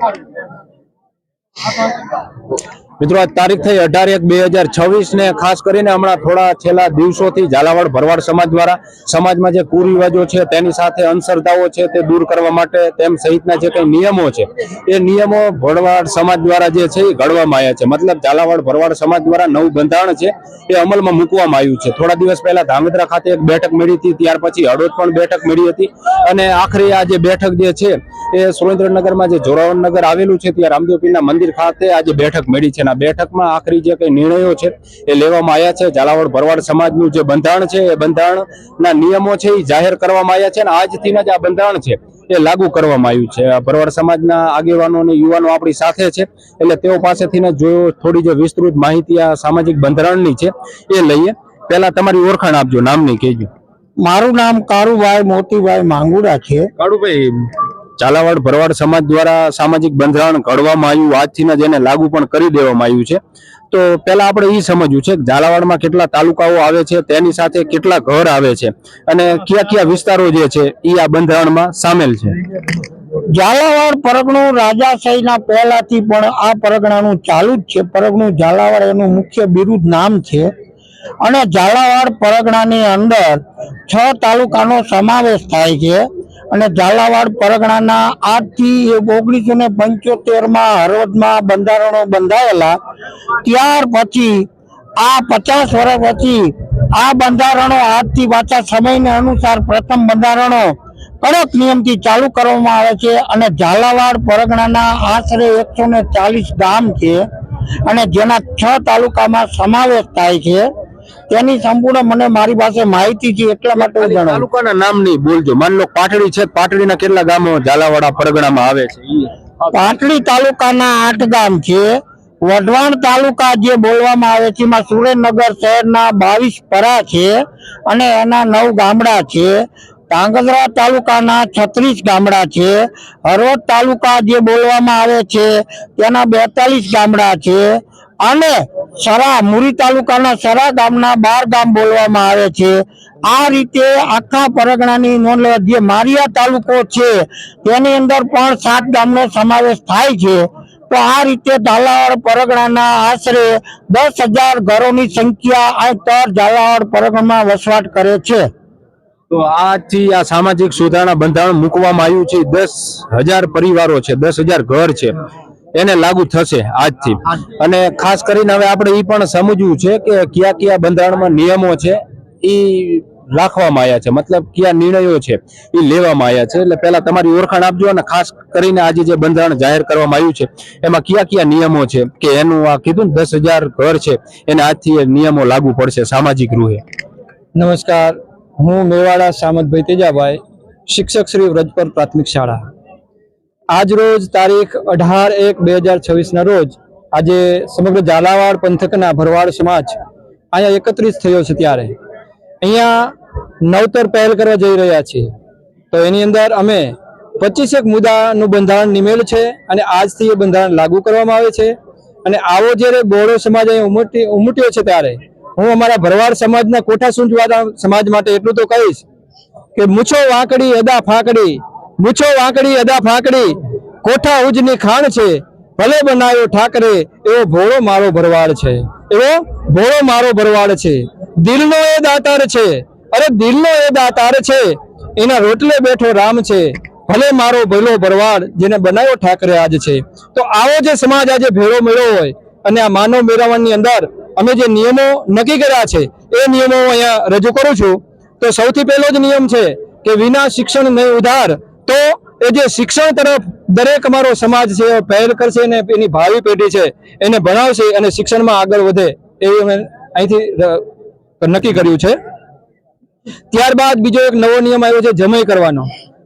あるんだよ。મિત્રો, આજ તારીખ થઈ અઢાર એક બે હજાર છવ્વીસ ને ખાસ કરીને હમણાં થોડા છેલ્લા દિવસોથી ઝાલાવાડ ભરવાડ સમાજ દ્વારા સમાજમાં જે કુરિવાજો છે, તેની સાથે અંધશ્રદ્ધાઓ છે, તે દૂર કરવા માટે તેમ સહિતના જે કંઈ નિયમો છે, એ નિયમો ભરવાડ સમાજ દ્વારા જે છે, એ ઘડવામાં આવ્યા છે. મતલબ ઝાલાવાડ ભરવાડ સમાજ દ્વારા નવું બંધારણ છે, એ અમલમાં મૂકવામાં આવ્યું છે. થોડા દિવસ પહેલા ધાંગધ્રા ખાતે એક બેઠક મળી હતી, ત્યાર પછી હળવદ પણ બેઠક મળી હતી અને આખરી આ જે બેઠક જે છે, એ સુરેન્દ્રનગરમાં જે જોરાવરનગર આવેલું છે, ત્યાં રામદેવ પીરના મંદિર ખાતે આજે બેઠક મળી છે. અને આ બેઠકમાં આખરી જે કઈ નિર્ણયો છે એ લેવામાં આવ્યા છે. ઝાલાવાડ ભરવાડ સમાજનું જે બંધારણ છે એ બંધારણના નિયમો છે એ જાહેર કરવામાં આવ્યા છે અને આજથી જ આ બંધારણ છે એ લાગુ કરવામાં આવ્યું છે. ભરવાડ સમાજના આગેવાનો અને યુવાનો આપણી સાથે છે એટલે તેઓ પાસેથી જો થોડી જે વિસ્તૃત માહિતી આ સામાજિક બંધારણની છે એ લઈએ. પહેલા તમારી ઓળખાણ આપજો નામની કહેજો. મારું નામ કારુભાઈ મોતીભાઈ માંગુડા છે. કાળુભાઈ ઝાલાવાડ ભરવાડ સમાજ દ્વારા સામાજિક બંધારણ ઘડવામાં આવ્યું. આજથી જ એને લાગુ પણ કરી દેવામાં આવ્યું છે. તો પહેલા આપણે એ સમજવું છે કે ઝાલાવાડમાં કેટલા તાલુકાઓ આવે છે, તેની સાથે કેટલા ઘર આવે છે અને કયા કયા વિસ્તારો જે છે એ આ બંધારણમાં સામેલ છે. ઝાલાવાડ પરગણું રાજાશાહીના પહેલાથી પણ આ પરગણાનું ચાલુ જ છે. પરગણું ઝાલાવાડ એનું મુખ્ય બિરુદ નામ છે. અને ઝાલાવાડ પરગણાની અંદર છ તાલુકાનો સમાવેશ થાય છે. અને ઝાલાવાડ પરગણાના આજથી ઓગણીસો ને પંચોતેરમાં હળવદમાં બંધારણો બંધાયેલા. ત્યાર પછી, આ પચાસ વર્ષ પછી, આ બંધારણો આજથી પાછા સમયને અનુસાર પ્રથમ બંધારણો કડક નિયમથી ચાલુ કરવામાં આવે છે અને ઝાલાવાડ પરગણાના આશરે એકસો ચાલીસ ગામ છે અને જેના છ તાલુકામાં સમાવેશ થાય છે. તેની સંપૂર્ણ મને મારી પાસે માહિતી છે એટલા માટે હું જણાવું. તાલુકાના નામ નહીં બોલજો. માન લો પાટડી છે પાટડીના કેટલા ગામો ઝાલાવાડા પરગણામાં આવે છે? પાટડી તાલુકાના આઠ ગામ છે. વઢવાણ તાલુકા જે બોલવામાં આવે છે એમાં સુરેન્દ્રનગર શહેરના બાવીસ પરા છે અને એના નવ ગામડા છે. ધાંગધ્રા તાલુકાના છત્રીસ ગામડા છે. હરોદ તાલુકા જે બોલવામાં આવે છે તેના બેતાલીસ ગામડા છે. અને સરા મુરી તાલુકાના સરા ગામના બાર ગામ બોલવામાં આવે છે. આ રીતે આખા પરગણાની નોંધ લેવા જે મારિયા તાલુકો છે, તેની અંદર પણ સાત ગામનો સમાવેશ થાય છે. તો આ રીતે ઝાલાવાડ પરગણાના આશરે દસ હજાર ઘરોની સંખ્યા આ તર ઝાલાવાડ પરગણમાં વસવાટ કરે છે. તો આજથી આ સામાજિક સુધારણા બંધારણ મૂકવામાં આવ્યું છે. દસ હજાર પરિવારો છે, દસ હજાર ઘર છે. એને લાગુ થશે આજથી. અને ખાસ કરીને હવે આપણે એ પણ સમજવું છે કે કયા કયા બંધારણમાં નિયમો છે એ રાખવામાં આવ્યા છે. મતલબ કયા નિર્ણયો છે એ લેવામાં આવ્યા છે. એટલે પહેલા તમારી ઓળખાણ આપજો અને ખાસ કરીને આજે જે બંધારણ જાહેર કરવામાં આવ્યું છે એમાં કયા કયા નિયમો છે કે એનું આ કીધું ને દસ હજાર ઘર છે એને આજથી એ નિયમો લાગુ પડશે સામાજિક રૂહે. નમસ્કાર. હું મેવાડા સામતભાઈ તેજાભાઈ શિક્ષક શ્રી વ્રજપર પ્રાથમિક શાળા. આજ રોજ તારીખ અઢાર એક બે હજાર છવ્વીસના રોજ આજે સમગ્ર ઝાલાવાડ પંથકના ભરવાડ સમાજ અહીંયા એકત્રિત થયો છે ત્યારે. અહીંયા નવતર પહેલ કરવા જઈ રહ્યા છીએ. તો એની અંદર અમે પચીસેક મુદ્દાનું બંધારણ નિમેલ છે અને આજથી એ બંધારણ લાગુ કરવામાં આવે છે. અને આવો જ્યારે બોડો સમાજ અહીંયા ઉમટી, ઉમટ્યો છે ત્યારે હું અમારા ભરવાડ સમાજના કોઠા સૂંચવાળા સમાજ માટે એટલું તો કહીશ કે મૂછો વાંકડી, અદા ફાંકડી મૂછો વાંકડી, અદા ફાંકડી, કોઠા ઉજની ખાણ છે. ભલે બનાવ્યો ઠાકરે, એવો ભોળો મારો ભરવાડ છે. એવો ભોળો મારો ભરવાડ છે. દિલનો એ દાતાર છે. અરે દિલનો એ દાતાર છે. એના રોટલે બેઠો રામ છે. ભલે મારો ભલો ભરવાડ જેને બનાવ્યો ઠાકરે આજ છે. તો આવો જે સમાજ આજે ભેળો મેળો હોય અને આ માનવ મેળવવાની અંદર અમે જે નિયમો નક્કી કર્યા છે, એ નિયમો હું અહીંયા રજૂ કરું છું. તો સૌથી પહેલો જ નિયમ છે કે વિના શિક્ષણ નહીં ઉધાર તો એ જે શિક્ષણ તરફ દરેક અમારો સમાજ છે પહેલ કરશે અને એની ભાવિ પેઢી છે, એને ભણાવશે અને શિક્ષણમાં આગળ વધે એવી અમે અહીંથી નક્કી કર્યું છે. ત્યારબાદ બીજો એક નવો નિયમ આવ્યો છે, જમય કરવાનો.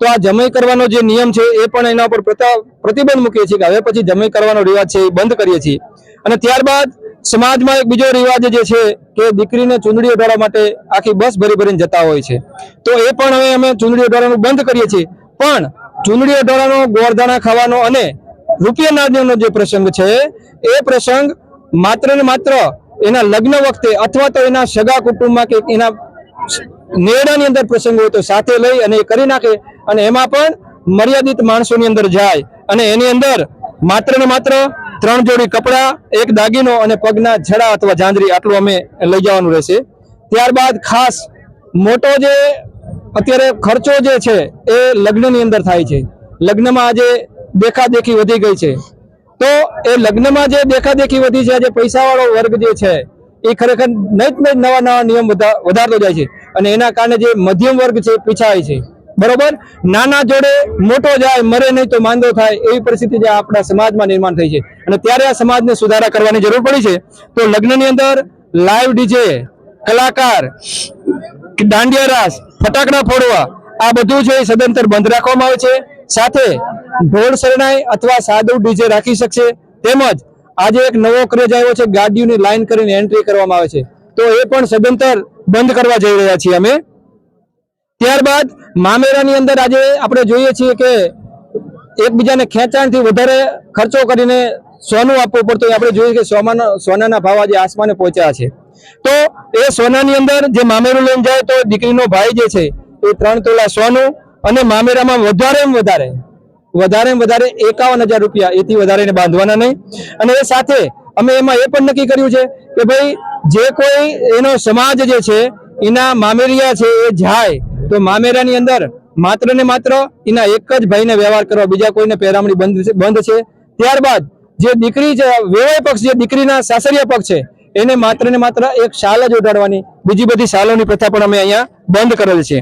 તો આ જમય કરવાનો જે નિયમ છે, એ પણ એના પ્રતા- પ્રતિબંધ મૂકીએ છીએ કે હવે પછી જમય કરવાનો રિવાજ છે, એ બંધ કરીએ છીએ. અને ત્યારબાદ સમાજમાં એક બીજો રિવાજ જે છે, કે દીકરીને ચૂંદડી ઉડાડવા માટે આખી બસ ભરી ભરીને જતા હોય છે. તો એ પણ હવે અમે ચૂંદડી ઉડાડવાનું બંધ કરીએ છીએ. પણ ચૂંદડી ઢોળાનો ગોળદાણા ખાવાનો અને રૂપિયા નાદનો જે પ્રસંગ છે, એ પ્રસંગ માત્ર ને માત્ર એના લગ્ન વખતે અથવા તો એના સગા કુટુંબમાં કે એના નેડાની અંદર પ્રસંગ હોય તો સાથે લઈ અને એ કરી નાખે અને એમાં પણ મર્યાદિત માણસોની અંદર જાય અને એની અંદર માત્ર ને માત્ર ત્રણ જોડી કપડાં, એક દાગીનો અને પગના છડા અથવા જાંજરી આટલું અમે લઈ જવાનું રહેશે. ત્યારબાદ ખાસ મોટો જે અત્યારે ખર્ચો જે છે એ લગ્નની અંદર થાય છે. લગ્નમાં આજે દેખાદેખી વધી ગઈ છે. તો એ લગ્નમાં જે દેખાદેખી વધી છે, આજે પૈસાવાળો વર્ગ જે છે, એ ખરેખર નહીં જ નવા નવા નિયમ વધારતો જાય છે અને એના કારણે જે મધ્યમ વર્ગ છે પીછાય છે. બરોબર? નાના જોડે મોટો જાય, મરે નહીં તો માંદો થાય એવી પરિસ્થિતિ જે આપણા સમાજમાં નિર્માણ થઈ છે. અને ત્યારે આ સમાજને સુધારા કરવાની જરૂર પડી છે. તો લગ્નની અંદર લાઈવ ડીજે કલાકાર, દાંડિયા રાસ ફટાકડા ફોડવા. આ બધું જે સદંતર બંધ રાખવામાં આવે છે. સાથે ઢોળ શરણાઈ અથવા સાદું ડીજે રાખી શકશે. તેમજ આજે એક નવો ક્રેઝ આવ્યો છે. ગાડીઓની લાઈન કરીને એન્ટ્રી કરવામાં આવે છે. તો એ પણ સદંતર બંધ કરવા જઈ રહ્યા છીએ અમે. ત્યારબાદ મામેરાની અંદર આજે આપણે જોઈએ છીએ કે એકબીજાને ખેંચાણથી વધારે ખર્ચો કરીને સોનું આપવું પડતું. આપણે જોઈએ કે સોમાના સોનાના ભાવ આજે આસમાને પહોંચ્યા છે. તો એ સોનાની અંદર જે મામેરું લઈને જાય તો દીકરીનો ભાઈ જે છે એ ત્રણ તોલા સોનું અને મામેરામાં વધારે વધારે વધારે વધારે એકાવન હજાર રૂપિયા એથી વધારે બાંધવાના નહીં. અને એ સાથે અમે એમાં એ પણ નક્કી કર્યું છે કે ભાઈ, જે કોઈ એનો સમાજ જે છે, એના મામેરિયા છે એ જાય, તો મામેરાની અંદર માત્ર ને માત્ર એના એક જ ભાઈને વ્યવહાર કરવા, બીજા કોઈને પેરામણી બંધ બંધ છે. ત્યારબાદ જે દીકરી છે વેવાય પક્ષ જે દીકરીના સાસરિયા પક્ષ છે એને માત્ર ને માત્ર એક શાલ જ ઉડાડવાની બીજી બધી શાલોની પ્રથા પણ અમે અહીંયા બંધ કરેલ છે.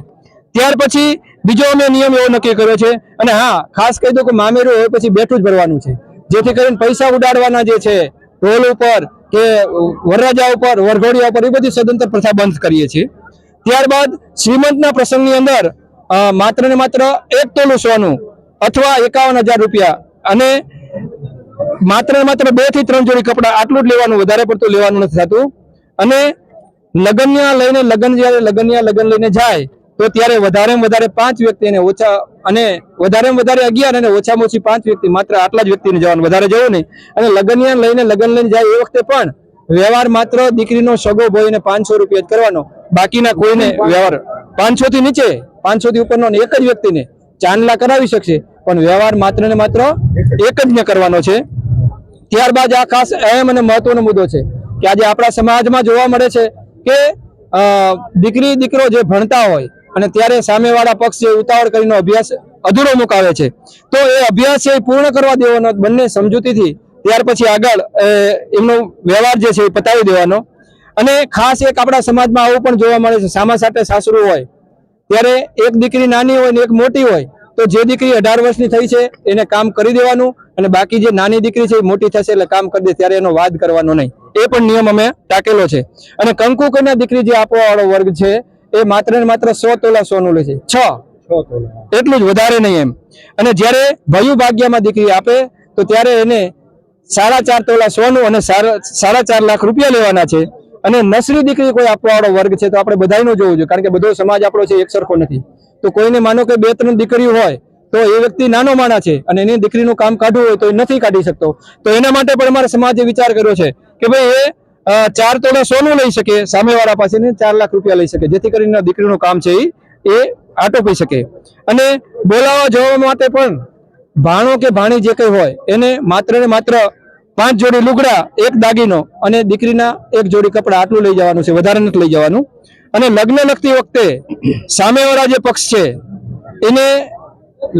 ત્યાર પછી બીજો અમે નિયમ એવો નક્કી કર્યો છે અને હા, ખાસ કહી દઉં કે મામેરું હોય પછી બેઠું જ ભરવાનું છે. જેથી કરીને પૈસા ઉડાડવાના જે છે ઢોલ ઉપર કે વરરાજા ઉપર, વરઘોડિયા ઉપર, એ બધી સદંતર પ્રથા બંધ કરીએ છીએ. ત્યારબાદ શ્રીમંતના પ્રસંગની અંદર માત્ર ને માત્ર એક તોલું સોનું અથવા એકાવન હજાર રૂપિયા અને માત્ર માત્ર બેથી ત્રણ જોડી કપડાં આટલું જ લેવાનું, વધારે પડતું લેવાનું નથી થતું. અને લગનિયા લઈને લગ્ન જ્યારે લગનિયા લગન લઈને જાય, તો ત્યારે વધારે વધારે પાંચ વ્યક્તિ અને ઓછા, અને વધારે વધારે અગિયાર અને ઓછામાં ઓછી પાંચ વ્યક્તિ, માત્ર આટલા જ વ્યક્તિને જવાનું, વધારે જવું નહીં. અને લગનિયા લઈને લગન લઈને જાય એ વખતે પણ વ્યવહાર માત્ર દીકરીનો સગો ભાઈને પાંચસો રૂપિયા જ કરવાનો. બાકીના કોઈને વ્યવહાર પાંચસો થી નીચે, પાંચસો થી ઉપરનો એક જ વ્યક્તિને ચાંદલા કરાવી શકશે. પણ વ્યવહાર માત્ર ને માત્ર એક જ ને કરવાનો છે. ત્યારબાદ આ ખાસ અહેમ અને મહત્વનો મુદ્દો છે કે આજે આપણા સમાજમાં જોવા મળે છે કે દીકરી, દીકરો જે ભણતા હોય અને ત્યારે સામેવાળા પક્ષ જે ઉતાવળ કરીને અભ્યાસ અધૂરો મુકાવે છે, તો એ અભ્યાસ એ પૂર્ણ કરવા દેવાનો બંને સમજૂતીથી ત્યાર પછી આગળ એમનો વ્યવહાર જે છે એ પતાવી દેવાનો. અને ખાસ એક આપણા સમાજમાં આવું પણ જોવા મળે છે, સામા સાથે સાસરું હોય, ત્યારે એક દીકરી નાની હોય ને એક મોટી હોય તો જે દીકરી અઢાર વર્ષની થઈ છે એને કામ કરી દેવાનું અને બાકી જે નાની દીકરી છે એ મોટી થશે એટલે કામ કરી દે ત્યારે એનો વાદ કરવાનો નહીં. એ પણ નિયમ અમે ટાકેલો છે. અને કંકુ કન્યા દીકરી જે આપવાવાળો વર્ગ છે એ માત્ર ને માત્ર સો તોલા સોનું લે છે. છ. એટલું જ વધારે નહીં એમ. અને જ્યારે ભયુ ભાગ્યમાં દીકરી આપે તો ત્યારે એને સાડા ચાર તોલા સોનું અને સાડા ચાર લાખ રૂપિયા લેવાના છે. અને નસરી દીકરી કોઈ આપવાવાળો વર્ગ છે તો આપણે બધાયનું જોવું જોઈએ કારણ કે બધો સમાજ આપણો છે એક સરખો નથી. તો કોઈને માનો કે બે ત્રણ દીકરીઓ હોય, તો એ વ્યક્તિ નાનો માણા છે અને એની દીકરીનું કામ કાઢવું હોય તો એ નથી કાઢી શકતો. તો એના માટે પણ અમારા સમાજે વિચાર કર્યો છે કે ભાઈ એ ચાર તોડા સોનું લઈ શકે, સામેવાળા પાસે ચાર લાખ રૂપિયા લઈ શકે, જેથી કરીને દીકરીનું કામ છે એ એ આટોપી શકે. અને બોલાવા જવા માટે પણ ભાણો કે ભાણી જે કંઈ હોય, એને માત્ર ને માત્ર પાંચ જોડી લુગડા, એક દાગીનો અને દીકરીના એક જોડી કપડા આટલું લઈ જવાનું છે, વધારે નથી લઈ જવાનું. અને લગ્ન લખતી વખતે સામેવાળા જે પક્ષ છે, એને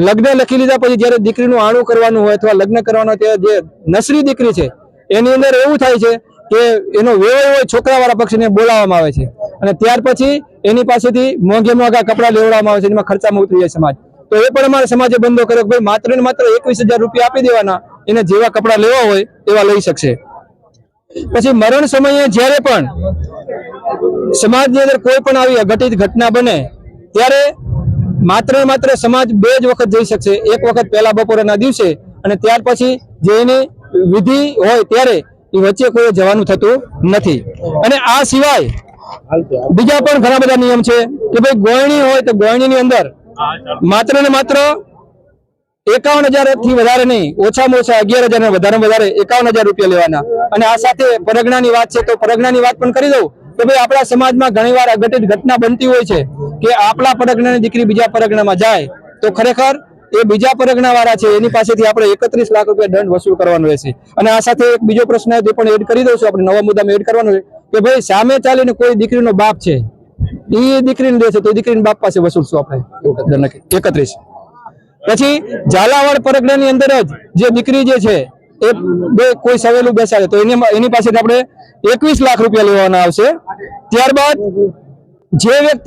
લગ્ન લખી લીધા પછી જ્યારે દીકરીનું આણું કરવાનું હોય અથવા લગ્ન કરવાનું ત્યારે જે નસરી દીકરી છે, એની અંદર એવું થાય છે કે એનો વેવાય હોય છોકરાવાળા પક્ષને બોલાવવામાં આવે છે. અને ત્યાર પછી એની પાસેથી મોંઘે મોંઘા કપડાં લેવડાવવામાં આવે છે એમાં ખર્ચામાં ઉતરી જાય સમાજ. તો એ પણ અમારા સમાજે બંધો કર્યો કે ભાઈ માત્ર ને માત્ર એકવીસ હજાર રૂપિયા આપી દેવાના. એને જેવા કપડાં લેવા હોય એવા લઈ શકશે. પછી મરણ સમયે જ્યારે પણ સમાજની અંદર કોઈ પણ આવી અઘટિત ઘટના બને, ત્યારે માત્ર માત્ર સમાજ બે જ વખત જઈ શકશે. એક વખત પહેલા બપોરના દિવસે અને ત્યાર પછી જે વિધિ હોય ત્યારે એ વચ્ચે કોઈ જવાનું થતું નથી. અને આ સિવાય બીજા પણ ઘણા બધા નિયમ છે કે ભાઈ ગોયણી હોય તો ગોયણીની અંદર માત્ર ને માત્ર એકાવન હજારથી વધારે નહીં ઓછામાં ઓછા અગિયાર હજાર વધારે વધારે એકાવન હજાર રૂપિયા લેવાના. અને આ સાથે પરગણાની વાત છે તો પરગણાની વાત પણ કરી દઉં કે ભાઈ આપણા સમાજમાં ઘણીવાર અઘટિત ઘટના બનતી હોય છે કે આપણા પરગણાની દીકરી બીજા પરગણામાં જાય તો ખરેખર એ બીજા પરગણા વાળા છે એની પાસેથી આપણે એકત્રીસ લાખ રૂપિયા દંડ વસૂલ કરવાનો રહેશે. અને આ સાથે એક બીજો પ્રશ્ન તે પણ એડ કરી દઉં છું આપણે નવા મુદ્દામાં એડ કરવાનો છે કે ભાઈ સામે ચાલીને કોઈ દીકરીનો બાપ છે એ દીકરીને દે છે તો દીકરીના બાપ પાસે વસૂલશું આપણે. એકત્રીસ. પછી ઝાલાવાડ પરગણાની અંદર જ જે દીકરી જે છે, એ બે કોઈ સવેલું બેસાડે. તો એની એની પાસેથી આપણે એકવીસ લાખ રૂપિયા લેવાના આવશે. ત્યારબાદ જે વ્યક્તિ